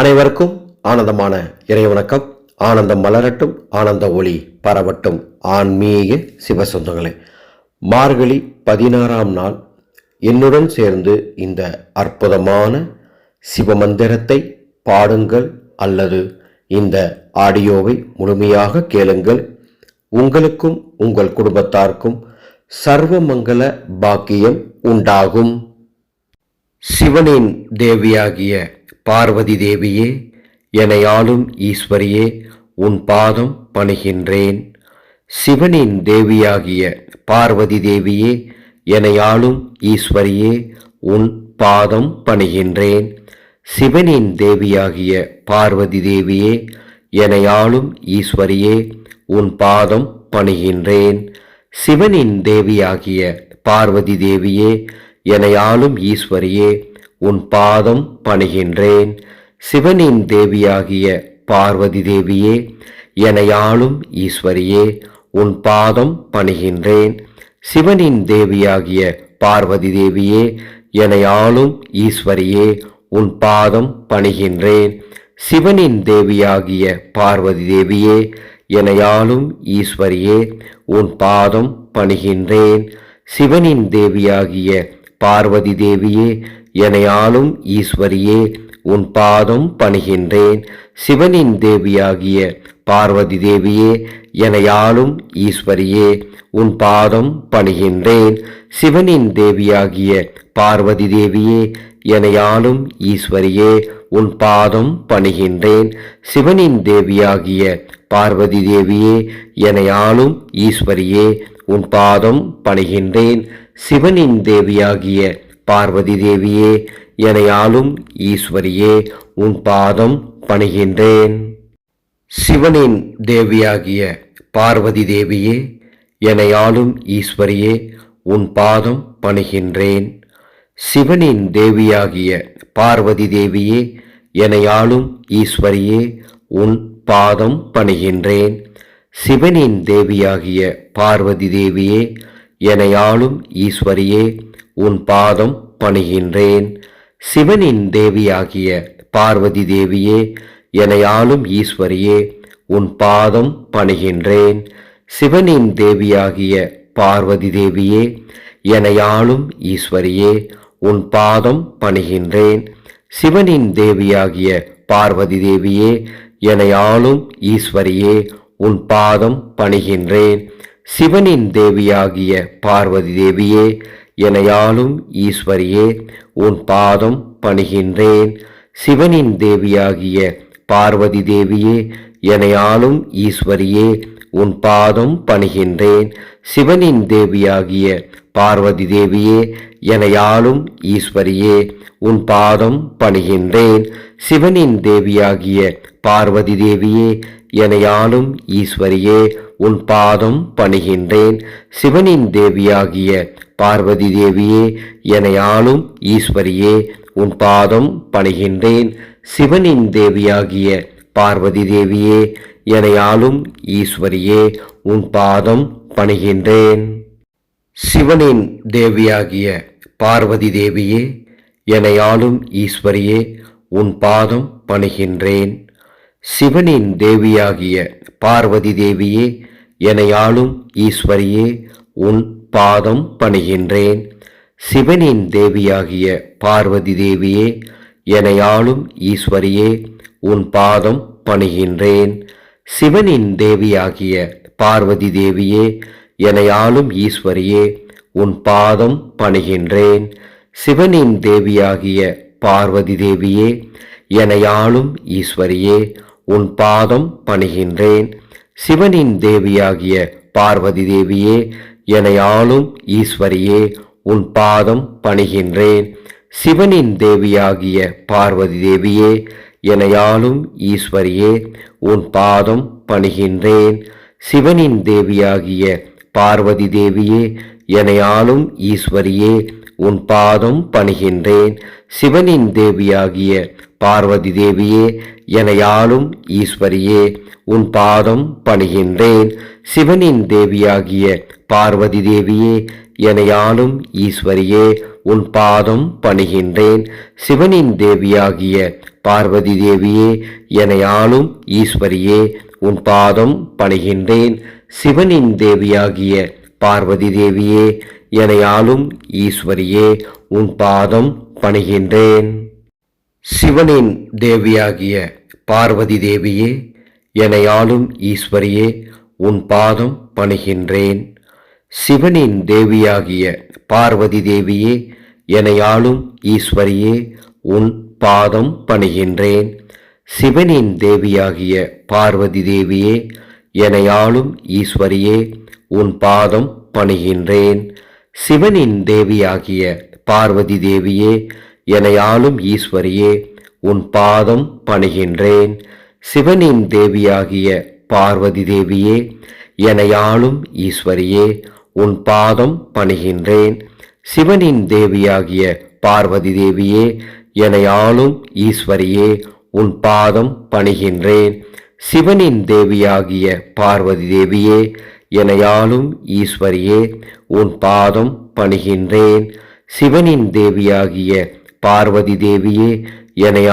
அனைவருக்கும் ஆனந்தமான இறைவணக்கம். ஆனந்தம் மலரட்டும் ஆனந்த ஒளி பரவட்டும். ஆன்மீக சிவசொந்தங்களே மார்கழி பதினாறாம் நாள். என்னுடன் சேர்ந்து இந்த அற்புதமான சிவமந்திரத்தை பாடுங்கள் அல்லது இந்த ஆடியோவை முழுமையாக கேளுங்கள். உங்களுக்கும் உங்கள் குடும்பத்தாருக்கும் சர்வமங்கல பாக்கியம் உண்டாகும். சிவனின் தேவியாகிய பார்வதி தேவியே எனையாளும் ஈஸ்வரியே உன் பாதம் பணிகின்றேன். சிவனின் தேவியாகிய பார்வதி தேவியே எனையாளும் ஈஸ்வரியே உன் பாதம் பணிகின்றேன். சிவனின் தேவியாகிய பார்வதி தேவியே எனையாளும் ஈஸ்வரியே உன் பாதம் பணிகின்றேன். சிவனின் தேவியாகிய பார்வதி தேவியே எனையாளும் ஈஸ்வரியே உன் பாதம் பணிகின்றேன். சிவனின் தேவியாகிய பார்வதி தேவியே எனையாளும் ஈஸ்வரியே உன் பாதம் பணிகின்றேன். சிவனின் தேவியாகிய பார்வதி தேவியே எனையாளும் ஈஸ்வரியே உன் பாதம் பணிகின்றேன். சிவனின் தேவியாகிய பார்வதி தேவியே எனையாளும் ஈஸ்வரியே உன் பாதம் பணிகின்றேன். சிவனின் தேவியாகிய பார்வதி தேவியே எனையாளும் ஈஸ்வரியே உன் பாதம் பணிகின்றேன். சிவனின் தேவியாகிய பார்வதி தேவியே எனையாளும் ஈஸ்வரியே உன் பாதம் பணிகின்றேன். சிவனின் தேவியாகிய பார்வதி தேவியே எனையாளும் ஈஸ்வரியே உன் பாதம் பணிகின்றேன். சிவனின் தேவியாகிய பார்வதி தேவியே எனையாளும் ஈஸ்வரியே உன் பாதம் பணிகின்றேன். சிவனின் தேவியாகிய பார்வதி தேவியே எனையாளும் ஈஸ்வரியே உன் பாதம் பணிகின்றேன். சிவனின் தேவியாகிய பார்வதி தேவியே எனையாளும் ஈஸ்வரியே உன் பாதம் பணிகின்றேன். சிவனின் தேவியாகிய பார்வதி தேவியே எனையாளும் ஈஸ்வரியே உன் பாதம் பணிகின்றேன். சிவனின் தேவியாகிய பார்வதி தேவியே எனையாளும் ஈஸ்வரியே உன் பாதம் பணிகின்றேன். சிவனின் தேவியாகிய பார்வதி தேவியே எனையாளும் ஈஸ்வரியே உன் பாதம் பணிகின்றேன். சிவனின் தேவியாகிய பார்வதி தேவியே எனையாளும் ஈஸ்வரியே உன் பாதம் பணிகின்றேன். சிவனின் தேவியாகிய பார்வதி தேவியே எனையாளும் ஈஸ்வரியே உன் பாதம் பணிகின்றேன். சிவனின் தேவியாகிய பார்வதி தேவியே எனையாலும் ஈஸ்வரியே உன் பாதம் பணிகின்றேன். சிவனின் தேவியாகிய பார்வதி தேவியே எனையாலும் ஈஸ்வரியே உன் பாதம் பணிகின்றேன். சிவனின் தேவியாகிய பார்வதி தேவியே எனையாலும் ஈஸ்வரியே உன் பாதம் பணிகின்றேன். சிவனின் தேவியாகிய பார்வதி தேவியே எனையாளும் ஈஸ்வரியே உன் பாதம் பணிகின்றேன். சிவனின் தேவியாகிய பார்வதி தேவியே எனையாளும் ஈஸ்வரியே உன் பாதம் பணிகின்றேன். சிவனின் தேவியாகிய பார்வதி தேவியே எனையாளும் ஈஸ்வரியே உன் பாதம் பணிகின்றேன். சிவனின் தேவியாகிய பார்வதி தேவியே எனையாளும் ஈஸ்வரியே உன் பாதம் பணிகின்றேன். சிவனின் தேவியாகிய பார்வதி தேவியே எனையாளும் ஈஸ்வரியே உன் பாதம் பணிகின்றேன். சிவனின் தேவியாகிய பார்வதி தேவியே எனையாளும் ஈஸ்வரியே உன் பாதம் பணிகின்றேன். சிவனின் தேவியாகிய பார்வதி தேவியே எனையாளும் ஈஸ்வரியே உன் பாதம் பணிகின்றேன். சிவனின் தேவியாகிய பார்வதி தேவியே எனையாளும் ஈஸ்வரியே உன் பாதம் பணிகின்றேன். சிவனின் தேவியாகிய பார்வதி தேவியே எனையாளும் ஈஸ்வரியே உன் பாதம் பணிகின்றேன். சிவனின் தேவியாகிய பார்வதி தேவியே எனையாளும் ஈஸ்வரியே உன் பாதம் பணிகின்றேன். சிவனின் தேவியாகிய பார்வதி தேவியே எனையாளும் ஈஸ்வரியே உன் பாதம் பணிகின்றேன். சிவனின் தேவியாகிய பார்வதி தேவியே எனையாளும் ஈஸ்வரியே உன் பாதம் பணிகின்றேன். சிவனின் தேவியாகிய பார்வதி தேவியே எனையாளும் ஈஸ்வரியே உன் பாதம் பணிகின்றேன். சிவனின் தேவியாகிய பார்வதி தேவியே எனையாளும் ஈஸ்வரியே உன் பாதம் பணிகின்றேன். சிவனின் தேவியாகிய பார்வதி தேவியே எனையாலும் ஈஸ்வரியே உன் பாதம் பணிகின்றேன். சிவனின் தேவியாகிய பார்வதி தேவியே எனையாலும் ஈஸ்வரியே உன் பாதம் பணிகின்றேன். சிவனின் தேவியாகிய பார்வதி தேவியே என்னை ஈஸ்வரியே உன் பாதம் பணிகின்றேன். சிவனின் தேவியாகிய பார்வதி தேவியே எனையாலும் ஈஸ்வரியே உன் பாதம் பணிகின்றேன். சிவனின் தேவியாகிய பார்வதி தேவியே எனையாளும் ஈஸ்வரியே உன் பாதம் பணிகின்றேன். சிவனின் தேவியாகிய பார்வதி தேவியே எனையாளும் ஈஸ்வரியே உன் பாதம் பணிகின்றேன். சிவனின் தேவியாகிய பார்வதி தேவியே எனையாளும் ஈஸ்வரியே உன் பாதம் பணிகின்றேன். சிவனின் தேவியாகிய பார்வதி தேவியே என்னை ஈஸ்வரியே உன் பாதம் பணிகின்றேன். சிவனின் தேவியாகிய பார்வதி தேவியே என்னை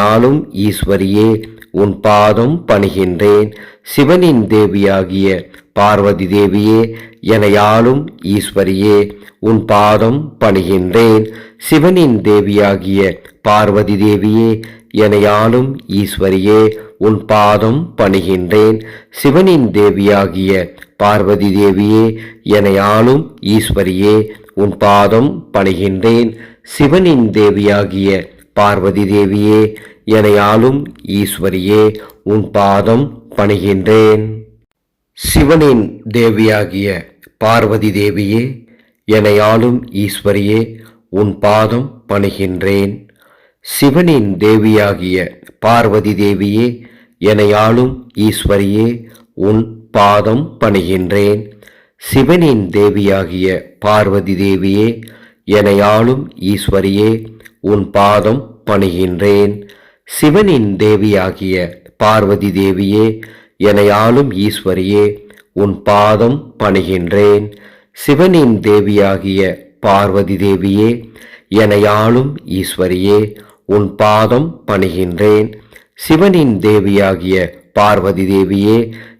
ஈஸ்வரியே உன் பாதம் பணிகின்றேன். சிவனின் தேவியாகிய பார்வதி தேவியே எனையாலும் ஈஸ்வரியே உன் பாதம் பணிகின்றேன். சிவனின் தேவியாகிய பார்வதி தேவியே என்னை ஈஸ்வரியே உன் பாதம் பணிகின்றேன். சிவனின் தேவியாகிய பார்வதி தேவியே என்னை ஆளும் ஈஸ்வரியே உன் பாதம் பணிகின்றேன். சிவனின் தேவியாகிய பார்வதி தேவியே என்னை ஆளும் ஈஸ்வரியே உன் பாதம் பணிகின்றேன். சிவனின் தேவியாகிய பார்வதி தேவியே என்னை ஆளும் ஈஸ்வரியே உன் பாதம் பணிகின்றேன். சிவனின் தேவியாகிய பார்வதி தேவியே என்னை ஆளும் ஈஸ்வரியே உன் பாதம் பணிகின்றேன். சிவனின் தேவியாகிய பார்வதி தேவியே எனையாளும் ஈஸ்வரியே உன் பாதம் பணிகின்றேன். சிவனின் தேவியாகிய பார்வதி தேவியே எனையாளும் ஈஸ்வரியே உன் பாதம் பணிகின்றேன். சிவனின் தேவியாகிய பார்வதி தேவியே எனையாளும் ஈஸ்வரியே உன் பாதம் பணிகின்றேன். சிவனின் தேவியாகிய பார்வதி தேவியே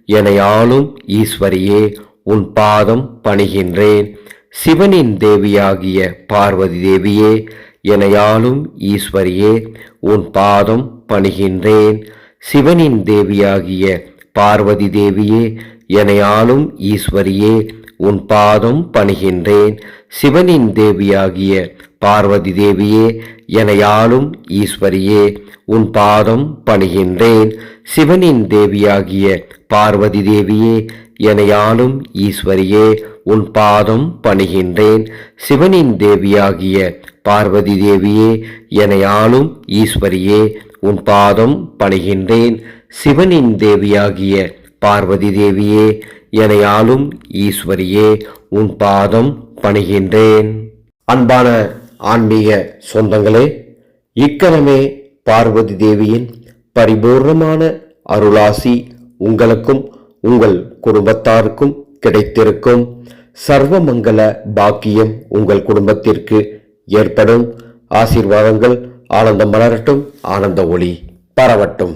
எனையாளும் ஈஸ்வரியே உன் பாதம் பணிகின்றேன். சிவனின் தேவியாகிய பார்வதி தேவியே எனையாளும் ஈஸ்வரியே உன் பாதம் பணிகின்றேன். சிவனின் தேவியாகிய பார்வதி தேவியே எனையாளும் ஈஸ்வரியே உன் பாதம் பணிகின்றேன். சிவனின் தேவியாகிய பார்வதி தேவியே எனையாளும் ஈஸ்வரியே உன் பாதம் பணிகின்றேன். சிவனின் தேவியாகிய பார்வதி தேவியே எனையாளும் ஈஸ்வரியே உன் பாதம் பணிகின்றேன். சிவனின் தேவியாகிய பார்வதி தேவியே எனையாளும் ஈஸ்வரியே உன் பாதம் பணிகின்றேன். சிவனின் தேவியாகிய பார்வதி தேவியே எனையாளும் ஈஸ்வரியே உன் பாதம் பணிகின்றேன். அன்பான ஆன்மீக சொந்தங்களே இக்கணமே பார்வதி தேவியின் பரிபூர்ணமான அருளாசி உங்களுக்கும் உங்கள் குடும்பத்தாருக்கும் கிடைத்திருக்கும். சர்வமங்கல பாக்கியம் உங்கள் குடும்பத்திற்கு ஏற்படும். ஆசீர்வாதங்கள் ஆனந்தம் மலரட்டும் ஆனந்த ஒளி பரவட்டும்.